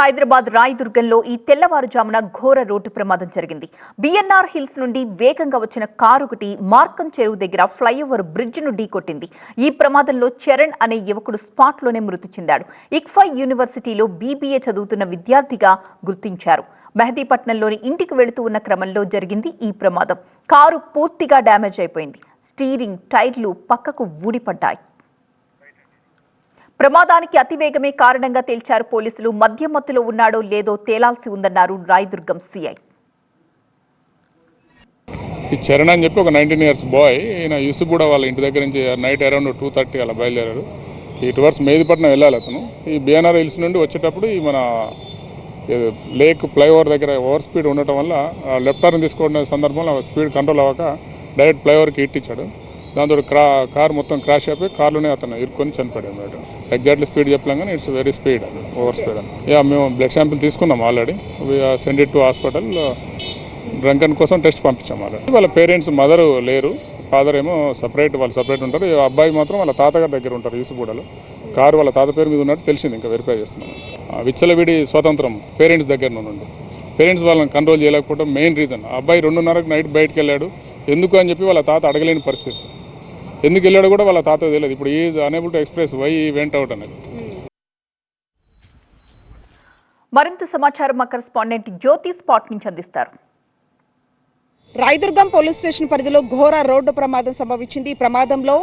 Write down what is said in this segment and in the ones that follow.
హైదరాబాద్ రాయదుర్గంలో ఈ తెల్లవారుజామున ఘోర రోడ్డు ప్రమాదం జరిగింది. బిఎన్ఆర్ హిల్స్ నుండి వేగంగా వచ్చిన కారు ఒకటి మార్కం చెరువు దగ్గర ఫ్లైఓవర్ బ్రిడ్జ్ను ఢీకొట్టింది. ఈ ప్రమాదంలో చరణ్ అనే యువకుడు స్పాట్లోనే మృతి చెందాడు. ఇక్ఫై యూనివర్సిటీలో బీబీఏ చదువుతున్న విద్యార్థిగా గుర్తించారు. మెహదీపట్నంలోని ఇంటికి వెళుతూ ఉన్న క్రమంలో జరిగింది ఈ ప్రమాదం. కారు పూర్తిగా డ్యామేజ్ అయిపోయింది. స్టీరింగ్ టైర్లు పక్కకు ఊడిపడ్డాయి. ప్రమాదానికి అతివేగమే కారణంగా తేల్చారు పోలీసులు. మద్యమత్తులో ఉన్నాడో లేదో తేలాల్సి ఉందన్నారు రాయదుర్గం సీఐ ఈ చరణ్ అని చెప్పి ఒక నైన్టీన్ ఇయర్స్ బాయ్ ఈయన యూసుగూడ వాళ్ళ ఇంటి దగ్గర నుంచి నైట్ అరౌండ్ టూ థర్టీ అలా బయలుదేరాడు. ఈ టువర్స్ మేదిపట్నం వెళ్ళాలి అతను. ఈ బీఎన్ఆర్ హిల్స్ నుండి వచ్చేటప్పుడు ఈ మన లేక్ ఫ్లైఓవర్ దగ్గర ఓవర్ స్పీడ్ ఉండటం వల్ల లెఫ్ట్ టర్న్ తీసుకోవడం సందర్భంలో స్పీడ్ కంట్రోల్ అవ్వక డైరెక్ట్ ఫ్లైఓవర్కి ఇట్టించాడు. ఇచ్చాడు దాంతో క్రా కార్ మొత్తం క్రాష్ అయిపోయి కార్లోనే అతను ఇరుక్కొని చనిపోయాడు అనమాట. ఎగ్జాక్ట్లీ స్పీడ్ చెప్పలేం కానీ it's very speed over speed అని యా మేము బ్లడ్ శాంపిల్ తీసుకున్నాం already send it to hospital drunken కోసం టెస్ట్ పంపించాం ఆల్రెడీ వాళ్ళ పేరెంట్స్ మదరు లేరు. ఫాదర్ ఏమో సపరేట్ వాళ్ళు సపరేట్ ఉంటారు. అబ్బాయి మాత్రం వాళ్ళ తాతగారి దగ్గర ఉంటారు యూసుగూడలో కారు వాళ్ళ తాత పేరు మీద ఉన్నట్టు తెలిసింది ఇంకా వెరిఫై చేస్తున్నాం. ఆ విచ్చలవిడి స్వతంత్రం పేరెంట్స్ దగ్గర నుండి పేరెంట్స్ వాళ్ళని కంట్రోల్ చేయలేకపోవడం మెయిన్ రీజన్ ఆ అబ్బాయి రెండున్నరకు నైట్ బయటకు వెళ్ళాడు. ఎందుకు అని చెప్పి వాళ్ళ తాత అడగలేని పరిస్థితి. ఎందుకు వెళ్ళాడు కూడా వాళ్ళ తాత తెలియదు. ఇప్పుడు is unable to express why went out అనేది. మరింత సమాచారం మా కరెస్పాండెంట్ జ్యోతి స్పాట్ నుంచి అందిస్తారు. రాయదుర్గం పోలీస్ స్టేషన్ పరిధిలో ఘోర రోడ్డు ప్రమాదం సంభవించింది. ఈ ప్రమాదంలో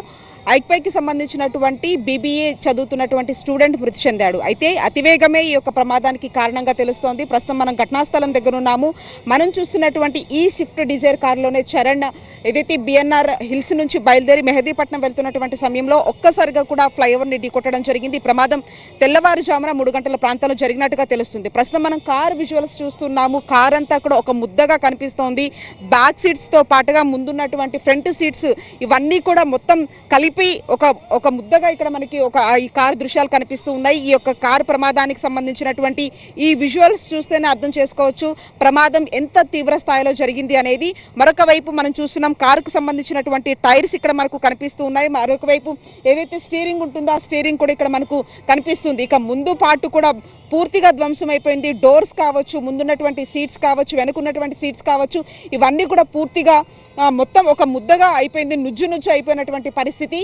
ఐక్పైకి సంబంధించినటువంటి బీబీఏ చదువుతున్నటువంటి స్టూడెంట్ మృతి చెందాడు. అయితే అతివేగమే ఈ యొక్క ప్రమాదానికి కారణంగా తెలుస్తోంది. ప్రస్తుతం మనం ఘటనాస్థలం దగ్గర ఉన్నాము మనం చూస్తున్నటువంటి ఈ స్విఫ్ట్ డిజైర్ కారులోనే చరణ్ ఏదైతే బిఎన్ఆర్ హిల్స్ నుంచి బయలుదేరి మెహదీపట్నం వెళ్తున్నటువంటి సమయంలో ఒక్కసారిగా కూడా ఫ్లైఓవర్ని ఢీకొట్టడం జరిగింది. ప్రమాదం తెల్లవారుజామున మూడు గంటల ప్రాంతంలో జరిగినట్టుగా తెలుస్తుంది. ప్రస్తుతం మనం కార్ విజువల్స్ చూస్తున్నాము. కార్ అంతా కూడా ఒక ముద్దగా కనిపిస్తోంది. బ్యాక్ సీట్స్తో పాటుగా ముందున్నటువంటి ఫ్రంట్ సీట్స్ ఇవన్నీ కూడా మొత్తం కలిపి ఒక ఒక ముద్దగా ఇక్కడ మనకి ఒక ఈ కార్ దృశ్యాలు కనిపిస్తూ ఉన్నాయి. ఈ యొక్క కార్ ప్రమాదానికి సంబంధించినటువంటి ఈ విజువల్స్ చూస్తేనే అర్థం చేసుకోవచ్చు. ప్రమాదం ఎంత తీవ్ర స్థాయిలో జరిగింది అనేది. మరొక వైపు మనం చూస్తున్నాం కారుకు సంబంధించినటువంటి టైర్స్ ఇక్కడ మనకు కనిపిస్తూ ఉన్నాయి. మరొక వైపు ఏదైతే స్టీరింగ్ ఉంటుందో ఆ స్టీరింగ్ కూడా ఇక్కడ మనకు కనిపిస్తుంది. ఇక ముందు పాటు కూడా పూర్తిగా ధ్వంసం అయిపోయింది. డోర్స్ కావచ్చు ముందున్నటువంటి సీట్స్ కావచ్చు వెనుకున్నటువంటి సీట్స్ కావచ్చు ఇవన్నీ కూడా పూర్తిగా మొత్తం ఒక ముద్దగా అయిపోయింది. నుజ్జు నుజ్జు అయిపోయినటువంటి పరిస్థితి.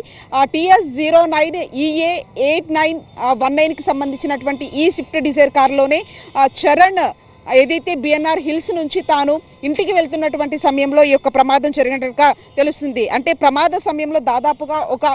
TS zero nine EA eight nine one నైన్కి సంబంధించినటువంటి ఈ స్విఫ్ట్ డిజైర్ కారులోనే చరణ్ ఏదైతే బిఎన్ఆర్ హిల్స్ నుంచి తాను ఇంటికి వెళ్తున్నటువంటి సమయంలో ఈ యొక్క ప్రమాదం జరిగినట్టుగా తెలుస్తుంది. అంటే ప్రమాద సమయంలో దాదాపుగా ఒక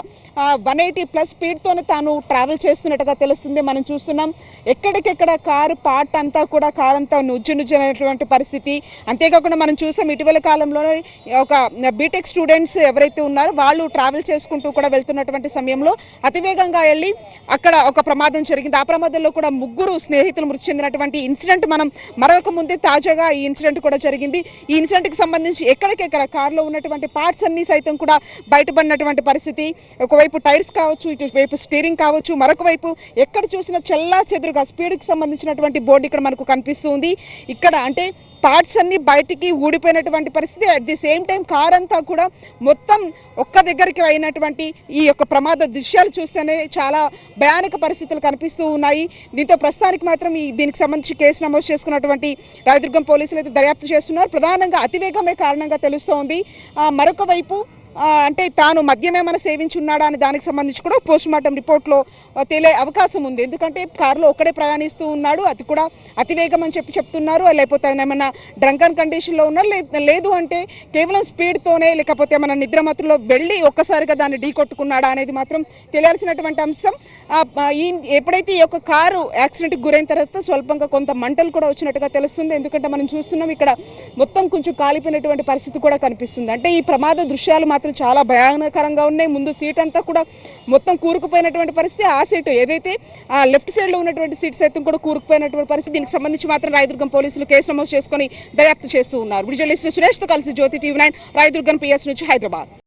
వన్ ఎయిటీ ప్లస్ స్పీడ్తోనే తాను ట్రావెల్ చేస్తున్నట్టుగా తెలుస్తుంది. మనం చూస్తున్నాం ఎక్కడికెక్కడ కారు పార్ట్ అంతా కూడా కారు అంతా నుజ్జు నుజ్జు పరిస్థితి. అంతేకాకుండా మనం చూసాం ఇటీవల కాలంలోనే ఒక బీటెక్ స్టూడెంట్స్ ఎవరైతే ఉన్నారో వాళ్ళు ట్రావెల్ చేసుకుంటూ కూడా వెళ్తున్నటువంటి సమయంలో అతివేగంగా వెళ్ళి అక్కడ ఒక ప్రమాదం జరిగింది. ఆ ప్రమాదంలో కూడా ముగ్గురు స్నేహితులు మృతి చెందినటువంటి ఇన్సిడెంట్ మనం మరొక ముందే తాజాగా ఈ ఇన్సిడెంట్ కూడా జరిగింది. ఈ ఇన్సిడెంట్కి సంబంధించి ఎక్కడికెక్కడ కార్లో ఉన్నటువంటి పార్ట్స్ అన్ని సైతం కూడా బయటపడినటువంటి పరిస్థితి. ఒకవైపు టైర్స్ కావచ్చు ఇటువైపు స్టీరింగ్ కావచ్చు మరొక వైపు ఎక్కడ చూసినా చల్లా చెదురుగా స్పీడ్కి సంబంధించినటువంటి బోర్డు ఇక్కడ మనకు కనిపిస్తుంది. ఇక్కడ అంటే పార్ట్స్ అన్ని బయటికి ఊడిపోయినటువంటి పరిస్థితి. At the same time car అంతా కూడా మొత్తం ఒక్క దగ్గరికి అయినటువంటి ఈ యొక్క ప్రమాద దృశ్యాలు చూస్తేనే చాలా భయానక పరిస్థితులు కనిపిస్తూ ఉన్నాయి. దీంతో ప్రస్తుతానికి మాత్రం ఈ దీనికి సంబంధించి కేసు నమోదు చేసుకున్నటువంటి రాయదుర్గం పోలీసులు అయితే దర్యాప్తు చేస్తున్నారు. ప్రధానంగా అతివేగమే కారణంగా తెలుస్తోంది. మరొక వైపు అంటే తాను మద్యం ఏమైనా సేవించి ఉన్నాడా అని దానికి సంబంధించి కూడా పోస్ట్ మార్టం రిపోర్ట్లో తేలే అవకాశం ఉంది. ఎందుకంటే కారులో ఒక్కడే ప్రయాణిస్తూ ఉన్నాడు. అది కూడా అతివేగం అని చెప్పి చెప్తున్నారు. లేకపోతే ఆయన ఏమైనా డ్రంకన్ కండిషన్లో ఉన్నారు లే- లేదు అంటే కేవలం స్పీడ్తోనే లేకపోతే ఏమైనా నిద్రమతుల్లో వెళ్ళి ఒక్కసారిగా దాన్ని ఢీ కొట్టుకున్నాడా అనేది మాత్రం తెలియాల్సినటువంటి అంశం. ఈ ఎప్పుడైతే ఈ యొక్క కారు యాక్సిడెంట్కి గురైన తర్వాత స్వల్పంగా కొంత మంటలు కూడా వచ్చినట్టుగా తెలుస్తుంది. ఎందుకంటే మనం చూస్తున్నాం ఇక్కడ మొత్తం కొంచెం కాలిపోయినటువంటి పరిస్థితి కూడా కనిపిస్తుంది. అంటే ఈ ప్రమాద దృశ్యాలు మాత్రం చాలా భయానకరంగా ఉన్నాయి. ముందు సీట్ అంతా కూడా మొత్తం కూరుకుపోయినటువంటి పరిస్థితి. ఆ సీటు ఏదైతే ఆ లెఫ్ట్ సైడ్లో ఉన్నటువంటి సీట్ సైతం కూడా కూరుకుపోయినటువంటి పరిస్థితి. దీనికి సంబంధించి మాత్రం రాయదుర్గం పోలీసులు కేసు నమోదు చేసుకొని దర్యాప్తు చేస్తూ ఉన్నారు. విజువలిస్ట్ సురేష్తో కలిసి Jyothi TV nine Rayadurgam PS నుంచి హైదరాబాద్.